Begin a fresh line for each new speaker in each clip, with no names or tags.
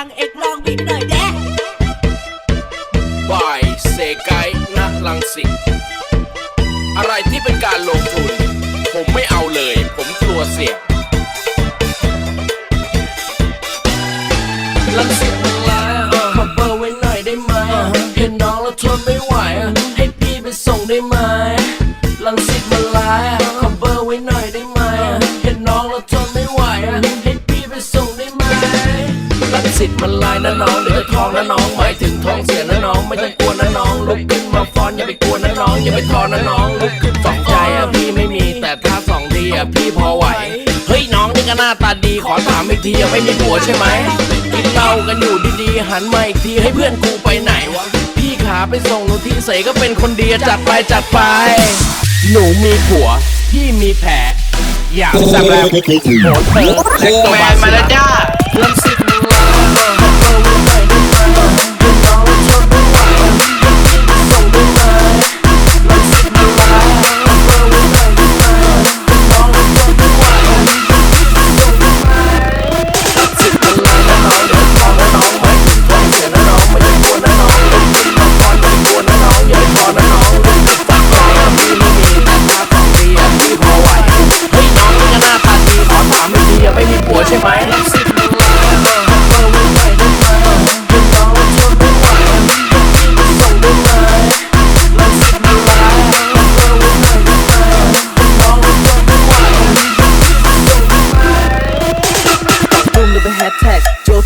ตังเอกลองบินหน่อยแด
บายเซไกณลังสิตอะไรที่เป็นการลงทุน ผมไม่เอาเลย ผมกลัวเสี่ยงลังสิตมันล้วขอเบอร์ไว้หน่อยได้ไหมเห็นน้องแล้วทนไม่ไหว ให้พี่ไปส่งได้ไหมลังสิตมันล้วขอเบอร์ไว้หน่อยได้ไหมเห็นน้องแล้วทน ลังสิตมันลายนะน้องเดี๋ยวจะท้องนะน้องหมายถึงท้องเสียนะน้องไม่ต้องกลัวนะน้องลุกขึ้นมาฟ้อนอย่าไปกลัวนะน้องอย่าไปท้อนะน้องลุกขึ้นสองใจอะพี่ไม่มีแต่ถ้าสองทีอะพี่พอไหวเฮ้ยน้องนี่ก็หน้าตาดีขอถามอีกทียังไม่มีผัวใช่ไหมกินเหล้ากันอยู่ดีๆหันมาอีกทีให้เพื่อนกูไปไหนวะพี่ขาไปส่งหนูที่ใส่ก็เป็นคนดีอะจัดไปจัดไป หนูมีผัวพี่มีแผลอยากสักแล้วโหดเธอและ
กู
ตัว
แม
บาน
มาแล้วจ้า
ลังสิต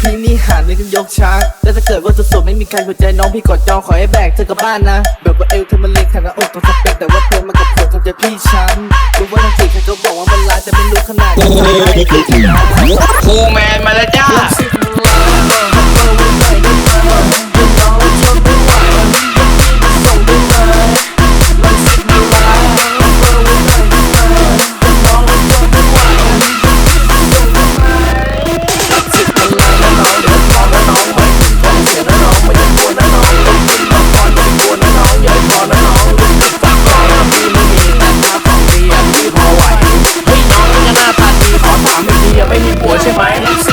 พี่นี่หาดเลยกันยกช้างแล้ว
ถ้าเกิดว่าสุดสดไม่มีใครหัวใจน้องพี่กอดจองขอให้แบกเธอกลับบ้านนะแบบว่าเอวเธอมันเล็กขนาดอกต้องสเปคแต่ว่าเธอมากับผมทำใจะพี่ช้ำรู้ว่าทั้งสี่ใครก็บอกว่ามันลายแต่ไม่รู้ขนาด
กูแมนมาแล้วจ้า
我先拍